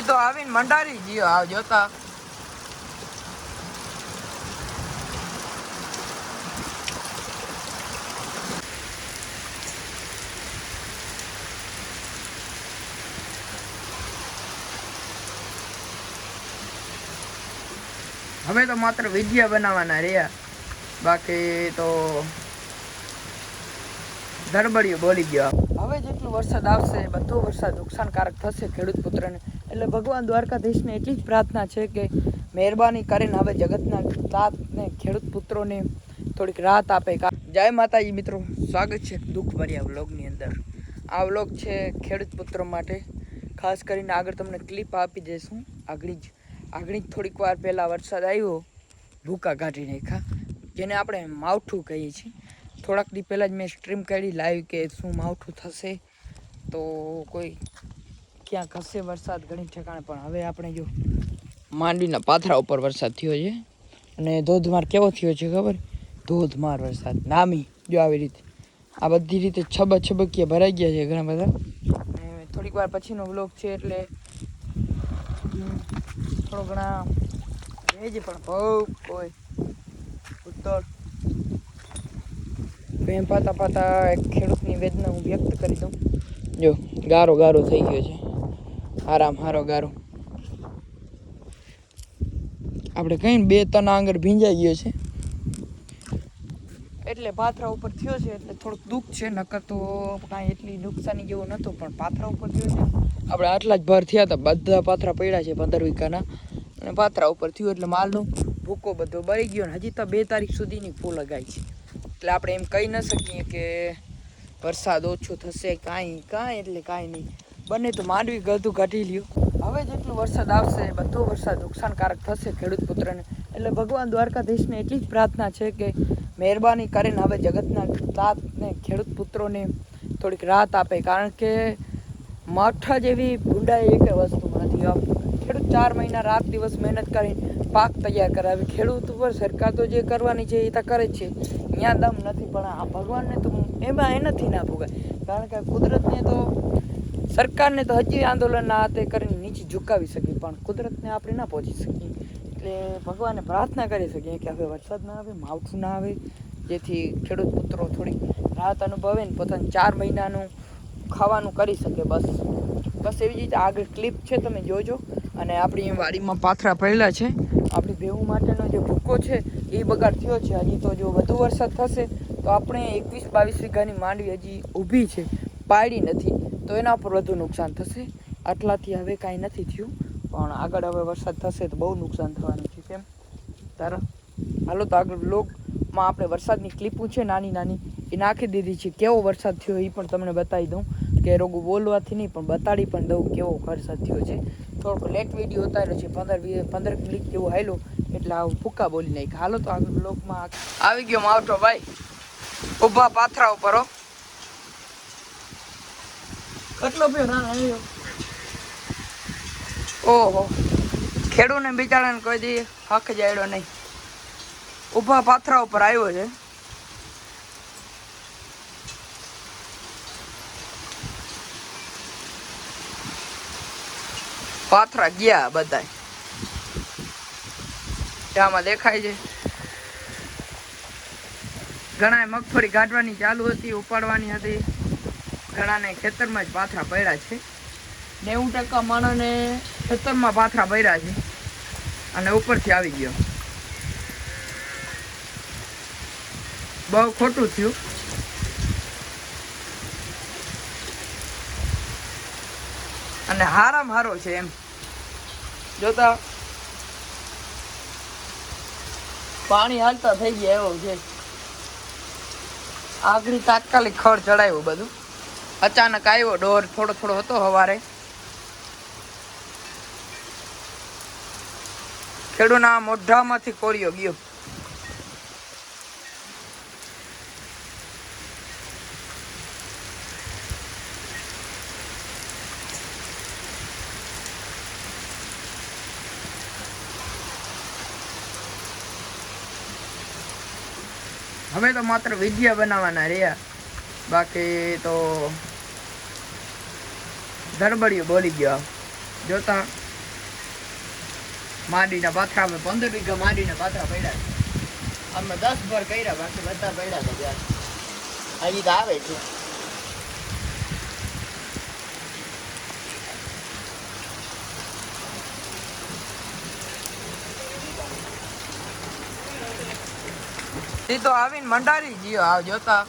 તો આવીને મંડારી ગયો આવ જોતા. હવે તો માત્ર વિદ્યા બનાવવાના રહ્યા. બાકી તો ધડબડિયું બોલી ગયો. હવે જેટલું વરસાદ આવશે, બધો વરસાદ નુકસાનકારક થશે, ખેડૂત પુત્રને. એટલે ભગવાન દ્વારકાધીશને એટલી જ પ્રાર્થના છે કે મહેરબાની કરીને હવે જગતના તાતને ખેડૂત પુત્રોને થોડીક રાહત આપે. જય માતાજી મિત્રો, સ્વાગત છે દુઃખ ભર્યા વ્લોગની અંદર. આ વ્લોગ છે ખેડૂત પુત્રો માટે. ખાસ કરીને આગળ તમને ક્લિપ આપી દઈશું. આગળ જ આગળ જ થોડીક વાર પહેલાં વરસાદ આવ્યો, ભૂકા કાઢી નાખ્યા, જેને આપણે માવઠું કહીએ છીએ. થોડાક દી પહેલાં જ મેં સ્ટ્રીમ કાઢી લાવી કે શું માવઠું થશે, તો કોઈ ક્યાંક હશે વરસાદ, ઘણી ઠેકાણે, પણ હવે આપણે જો માંડવીના પાથરા ઉપર વરસાદ થયો છે અને ધોધમાર કેવો થયો છે ખબર? ધોધમાર વરસાદ, નામી, જો આવી રીતે. આ બધી રીતે છબક છબકીએ ભરાઈ ગયા છે ઘણા બધા. અને થોડીક વાર પછીનો વ્લોગ છે એટલે થોડો ઘણા રહેજે પણ બહુ કોઈ ઉત્તર. એમ પાતા પાતા એક ખેડૂતની વેદના હું વ્યક્ત કરી દઉં. જો ગારો ગારો થઈ ગયો છે. આરામ, હારો ગારો. આપણે કઈ બે ત્રણ આંગળ ભીંજાઈ ગયો છે. એટલે પાથરા ઉપર થયો છે, એટલે થોડુંક દુઃખ છે, નકર તો કાંઈ એટલી નુકસાની જેવું નહોતું, પણ પાથરા ઉપર થયો છે. આપણે આટલા જ ભાર થયા હતા, બધા પાથરા પડ્યા છે પંદર વીઘાના. અને પાથરા ઉપર થયું, એટલે માલનો ભૂકો બધો બળી ગયો ને, હજી તો બે તારીખ સુધીની ફૂલ લગાઈ છે. એટલે આપણે એમ કહી ન શકીએ કે વરસાદ ઓછો થશે, કાંઈ કાંઈ એટલે કાંઈ નહીં. બને તો માંડવી ગળતું કાઢી લ્યો. હવે જેટલો વરસાદ આવશે, બધો વરસાદ નુકસાનકારક થશે ખેડૂત પુત્રને. એટલે ભગવાન દ્વારકાધીશને એટલી જ પ્રાર્થના છે કે મહેરબાની કરીને હવે જગતના તાતને ખેડૂત પુત્રોને થોડીક રાહત આપે. કારણ કે માઠા જેવી ભૂંડાઈ એક વસ્તુ નથી આમ ખેડૂત ચાર મહિના રાત દિવસ મહેનત કરીને પાક તૈયાર કરાવે. ખેડૂત ઉપર સરકાર તો જે કરવાની છે એ તો કરે છે. અહીંયા દમ નથી, પણ આ ભગવાનને તો એમાં નથી ના ભોગાય. કારણ કે કુદરતને તો સરકારને તો હજી આંદોલનના હાથે કરીને નીચે ઝુકાવી શકીએ, પણ કુદરતને આપણે ના પહોંચી શકીએ. એટલે ભગવાનને પ્રાર્થના કરી શકીએ કે હવે વરસાદ ના આવે, માવઠું ના આવે, જેથી ખેડૂત પુત્રો થોડી રાહત અનુભવે ને પોતાનું ચાર મહિનાનું ખાવાનું કરી શકે બસ. બસ એવી રીતે આગળ ક્લિપ છે, તમે જોજો. અને આપણી વાડીમાં પાથરા પડેલા છે. આપણી ભેવું માટેનો જે ભૂકો છે, એ બગાડ થયો છે. હજી તો જો વધુ વરસાદ થશે, તો આપણે એકવીસ બાવીસ વીઘાની માંડવી હજી ઊભી છે. પાડી નથી. તો એના પર વધુ નુકસાન થશે. આટલાથી હવે કાંઈ નથી થયું, પણ આગળ હવે વરસાદ થશે તો બહુ નુકસાન થવાનું છે, કેમ? તારા, હાલો તો આગળ બ્લોગમાં આપણે વરસાદની ક્લિપું છે નાની નાની, એ નાખી દીધી છે. કેવો વરસાદ થયો એ પણ તમને બતાવી દઉં. કે રોગો બોલવાથી નહીં, પણ બતાડી પણ દઉં કેવો વરસાદ થયો છે. થોડોક લેટ વીડિયો ઉતાર્યો છે, પંદર વીસ પંદર મિનિટ જેવું હાલો એટલે આવું ફૂકા બોલી નાખ્યા. હાલો તો આગળ બ્લોગમાં આવી ગયો માવઠો ભાઈ. ઊભા પાથરા ઉપર કેટલો પીયો ના આવ્યો. ઓહો, ખેડૂને બિચારાને કોઈ દી હક જાડ્યો નહીં. ઊભા પાથરા ઉપર આવ્યો છે. પાથરા ગયા બધાય. આમાં દેખાય છે. ઘણા મગફળી કાઢવાની ચાલુ હતી, ઉપાડવાની હતી. ઘણાને ખેતરમાં જ પાથરા પડ્યા છે. નેવું ટકા માણસને ખેતરમાં પાથરા પડ્યા છે. અને ઉપરથી આવી ગયો. બહુ ખોટું થયું. અને હારામ હારો છે એમ. જોતા પાણી હાલતા થઈ ગયા એવો છે. આગળ તાત્કાલિક ખડ ચડાવ્યું બધું. અચાનક આવ્યો, ડોર થોડો થોડો હતો સવારે ખેડૂના મોઢામાંથી કોળિયો ગયો. હવે તો માત્ર વીડિયો બનાવવાના રહ્યા. બાકી તો ધડબડિયું બોલી ગયો. જોતા માંડીના પાથરા અમે પંદર વીઘા માંડીના પાથરા પડ્યા અમે દસ ભર કર્યા, બાકી બધા પડ્યા છે ત્યાં. હજી તો આવે છે. એ તો આવીને મંડારી ગયો આવ જોતા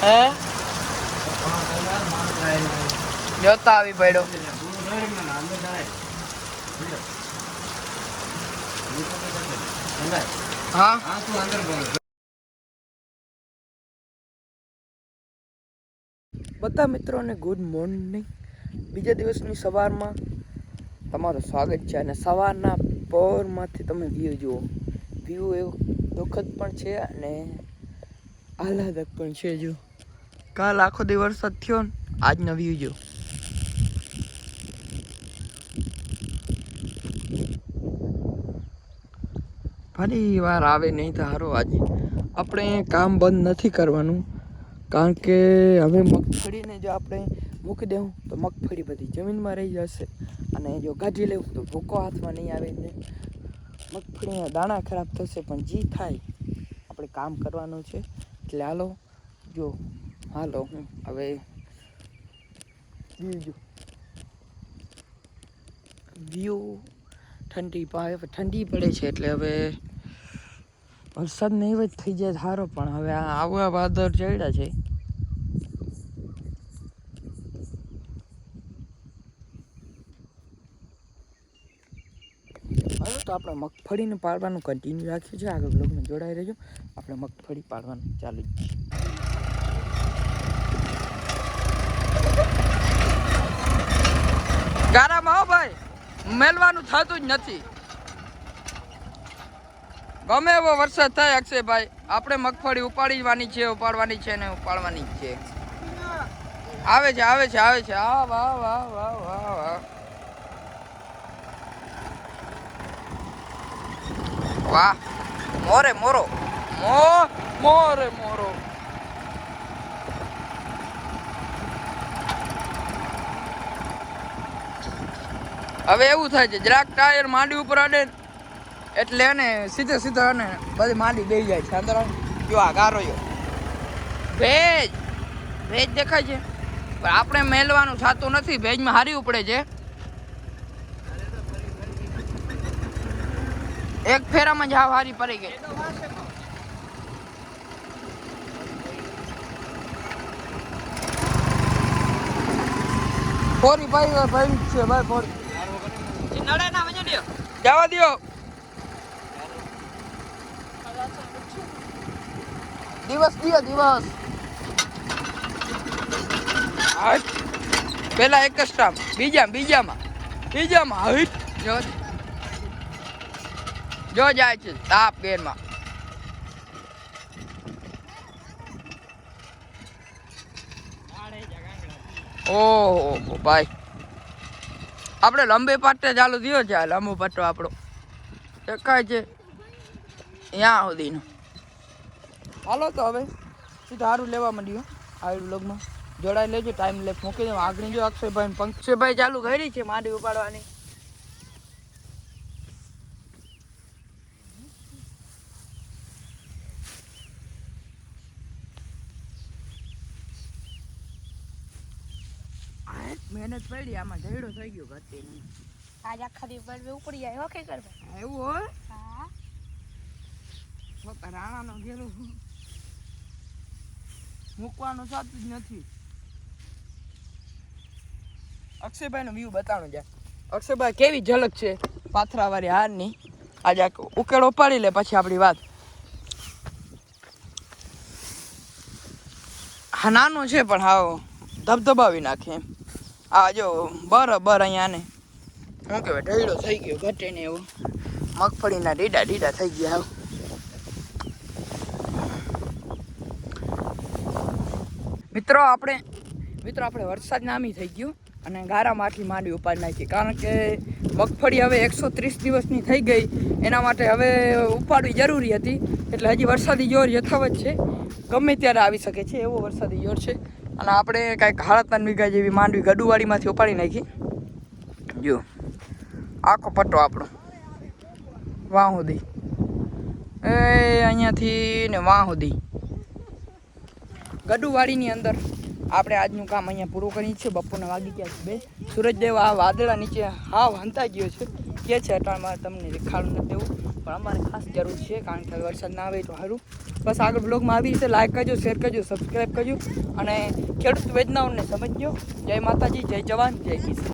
હે? જોતા આવી પડ્યો. હા? બધા મિત્રોને ગુડ મોર્નિંગ બીજા દિવસની સવારમાં તમારું સ્વાગત છે અને સવારના પહોરમાંથી તમે વ્યૂ જુઓ. વ્યૂ એવો દુઃખદ પણ છે અને આહલાદક પણ છે જો. કાલ આખો દિવસ વરસાદ થયો ને, આજ નવી જો ફરી વાર આવે નહીં તો સારું આજે. આપણે કામ બંધ નથી કરવાનું, કારણ કે હવે મગફળીને જો આપણે મૂકી દેવું, તો મગફળી બધી જમીનમાં રહી જશે. અને જો ગાજી લેવું, તો ભૂકો હાથમાં નહીં આવે ને. મગફળીના દાણા ખરાબ થશે, પણ જી થાય. આપણે કામ કરવાનું છે. એટલે હાલો, જો હાલો, હવે વ્યૂ ઠંડી ઠંડી પડે છે એટલે હવે વરસાદ નહીં જ થઈ જાય સારો પણ હવે આ આવા વાદળ ચડ્યા છે. હવે તો આપણે મગફળીને પાડવાનું કન્ટિન્યુ રાખ્યું છે આગળ બ્લોગમાં જોડાઈ રહેજો. આપણે મગફળી પાડવાનું ચાલુ જ છે. ગારામાં હો ભાઈ. મેલવાનું થતું જ નથી. ગમે એવો વરસાદ થાય અક્ષયભાઈ આપણે મગફળી ઉપાડવાની છે ઉપાડવાની છે ને ઉપાડવાની જ છે. આવે છે આવે છે આવે છે. આ વાહ વાહ વાહ વાહ વાહ વાહ. મોરે મોરો. મો, મોરે મોરો. હવે એવું થાય છે, જરાક ટાયર માંડી ઉપર અડે એટલે એને સીધે સીધો એને બધી માંડી બેસી જાય છે, અંદર જો આ ગારો જો ભેજ ભેજ દેખાય છે. પણ આપણે મેલવાનું થતું નથી, ભેજમાં હારી ઉપડે છે. એક ફેરામાં જ હાવ હારી પડી ગઈ. ફોરી ભાઈ ભાઈ છે, ભાઈ ફોરી. જવા દો દિવસ દિયો દિવસ. પેલા એક જ સ્ટાફ. બીજા બીજામાં. બીજામાં. હાઈટ જો. જો જાય છે તાપ ગેરમાં ઓહો ભાઈ આપણે લંબે પાટે ચાલુ થયો છે લાંબો પાટો આપણો. દેખાય છે. ત્યાં સુધીનો. હાલો તો હવે, સીધા સારું લેવા માંડ્યું આ બ્લોગમાં જોડાઈ લેજો, ટાઈમ લેફ મૂકી દઉં આગળ જો, અક્ષયભાઈ પંક્ષયભાઈ ચાલુ કરી છે, માંડી ઉપાડવાની આ એક મહેનત પડી આમાં ઝઘડો થઈ ગયો ઘટી આજ આખા દિવસ ઉપડી જાય ઓકે કર એવું હોય? હા. પોતા રાણાનો ઘેરો મૂકવાનું થતું જ નથી. અક્ષયભાઈ નો વ્યૂ બતાવો જા. અક્ષયભાઈ કેવી ઝલક છે? પાથરાવાળી હારની. આજે ઉકેળો પાડી લે પછી આપણી વાત. હા નાનો છે પણ હાવ ધબધબાવી નાખે એમ. આ જો બરાબર અહીંયા ને. શું કહેવાય ઢળ્યો થઈ ગયો ઘટે ને એવું. મગફળીના ડીડા ડીડા થઈ ગયા મિત્રો આપણે મિત્રો આપણે વરસાદ નામી થઈ ગયું અને ગારામાંથી માંડી ઉપાડી નાખી. કારણ કે મગફળી હવે એકસો ત્રીસ દિવસની થઈ ગઈ. એના માટે હવે ઉપાડવી જરૂરી હતી. એટલે હજી વરસાદી જોર યથાવત છે. ગમે ત્યારે આવી શકે છે એવો વરસાદી જોર છે. અને આપણે કાંઈક હાડા ત્રણ વીઘા જેવી માંડવી ગડુવાડીમાંથી ઉપાડી નાખી. જો, આખો પટ્ટો આપણો. વાહ સુધી એ, અહીંયાથી ને વાહ સુધી ગડુવાડીની અંદર આપણે આજનું કામ અહીંયા પૂરું કરીએ છીએ. બપોરના વાગી ગયા છે બે. સૂરજદેવ આ વાદળા નીચે હાવ હંતાઈ ગયો છે. કે છે અટાણમાં તમને દેખાડું નથી દેવું પણ અમારે ખાસ જરૂર છે, કારણ કે વરસાદ ના આવે તો સારું બસ આગળ બ્લોગમાં આવી રીતે લાઈક કરજો શેર કરજો સબસ્ક્રાઈબ કરજો અને ખેડૂત વેદનાઓને સમજજો. જય માતાજી, જય જવાન, જય કિસાન.